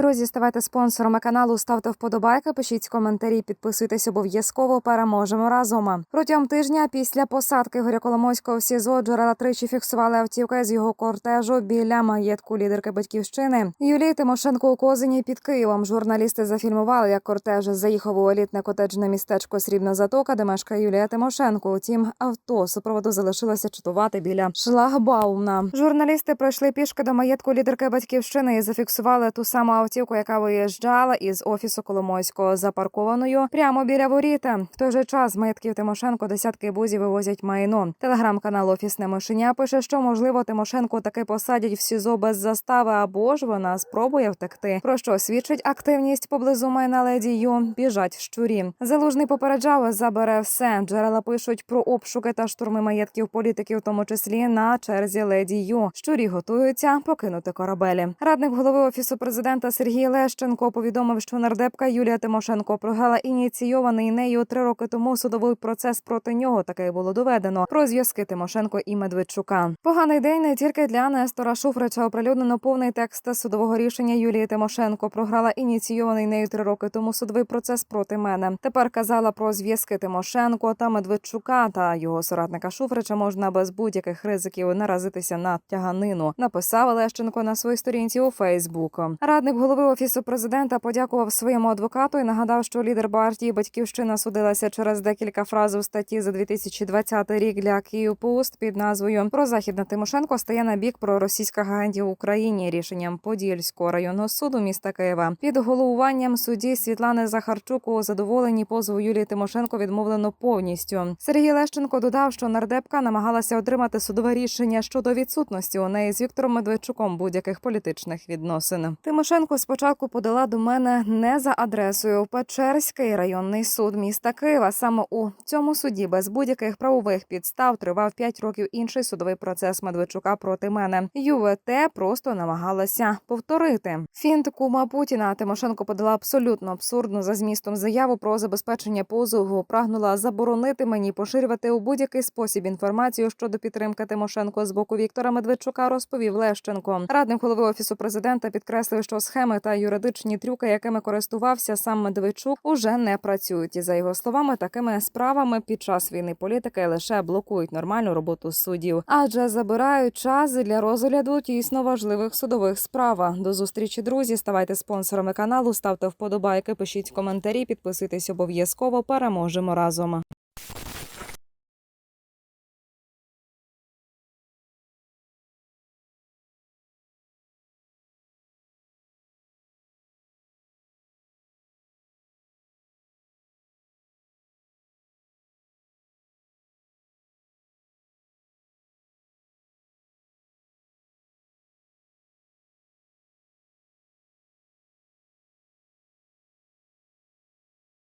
друзі, ставайте спонсорами каналу, ставте вподобайки, пишіть коментарі, підписуйтесь обов'язково. Переможемо разом. Протягом тижня після посадки Ігоря Коломойського в СІЗО джерела тричі фіксували автівки з його кортежу біля маєтку лідерки батьківщини. Юлії Тимошенко у Козині під Києвом. Журналісти зафільмували, як кортеж заїхав у елітне котеджне містечко Срібна Затока, де мешкає Юлія Тимошенко. Утім, авто супроводу залишилося чатувати біля шлагбаумна. Журналісти пройшли пішки до маєтку лідерки батьківщини і зафіксували ту саму автівку, яка виїжджала із офісу Коломойського запаркованою прямо біля воріта. В той же час з маєтків Тимошенко десятки бузів вивозять майно. Телеграм-канал Офісне мишеня пише, що можливо Тимошенко таки посадять в СІЗО без застави, або ж вона спробує втекти. Про що свідчить активність поблизу майна леді. Біжать щурі. Залужний попереджав, забере все. Джерела пишуть про обшуки та штурми маєтків політиків, в тому числі на черзі леді Ю. Щурі готуються покинути корабелі. Радник голови офісу президента Сергій Лещенко повідомив, що нардепка Юлія Тимошенко програла ініційований нею три роки тому судовий процес проти нього. Таке було доведено про зв'язки Тимошенко і Медведчука. Поганий день не тільки для Нестора Шуфрича. Оприлюднено повний текст судового рішення Юлії Тимошенко. Програла ініційований нею три роки тому судовий процес проти мене. Тепер казала про зв'язки Тимошенко та Медведчука та його соратника Шуфрича можна без будь-яких ризиків наразитися на тяганину. Написав Лещенко на своїй сторінці у Фейсбук. Радник голови офісу президента подякував своєму адвокату і нагадав, що лідер партії Батьківщина судилася через декілька фраз у статті за 2020 рік для Київпост під назвою Про західна Тимошенко стає на бік проросійських агентів в Україні рішенням Подільського районного суду міста Києва під головуванням судді Світлани Захарчук у задоволенні позову Юлії Тимошенко відмовлено повністю. Сергій Лещенко додав, що нардепка намагалася отримати судове рішення щодо відсутності у неї з Віктором Медведчуком будь-яких політичних відносин. Тимошенко спочатку подала до мене не за адресою Печерський районний суд міста Києва. Саме у цьому суді без будь-яких правових підстав тривав 5 років інший судовий процес Медведчука проти мене. ЮВТ просто намагалася повторити. Фінт кума Путіна Тимошенко подала абсолютно абсурдну за змістом заяву про забезпечення позову. Прагнула заборонити мені поширювати у будь-який спосіб інформацію щодо підтримки Тимошенко з боку Віктора Медведчука. Розповів Лещенко. Радник голови офісу президента підкреслив, що схеми та юридичні трюки, якими користувався сам Медведчук, уже не працюють. І за його словами, такими справами під час війни політики лише блокують нормальну роботу суддів, адже забирають час для розгляду тісно важливих судових справ. До зустрічі, друзі. Ставайте спонсорами каналу, ставте вподобайки, пишіть коментарі, підписуйтесь обов'язково. Переможемо разом.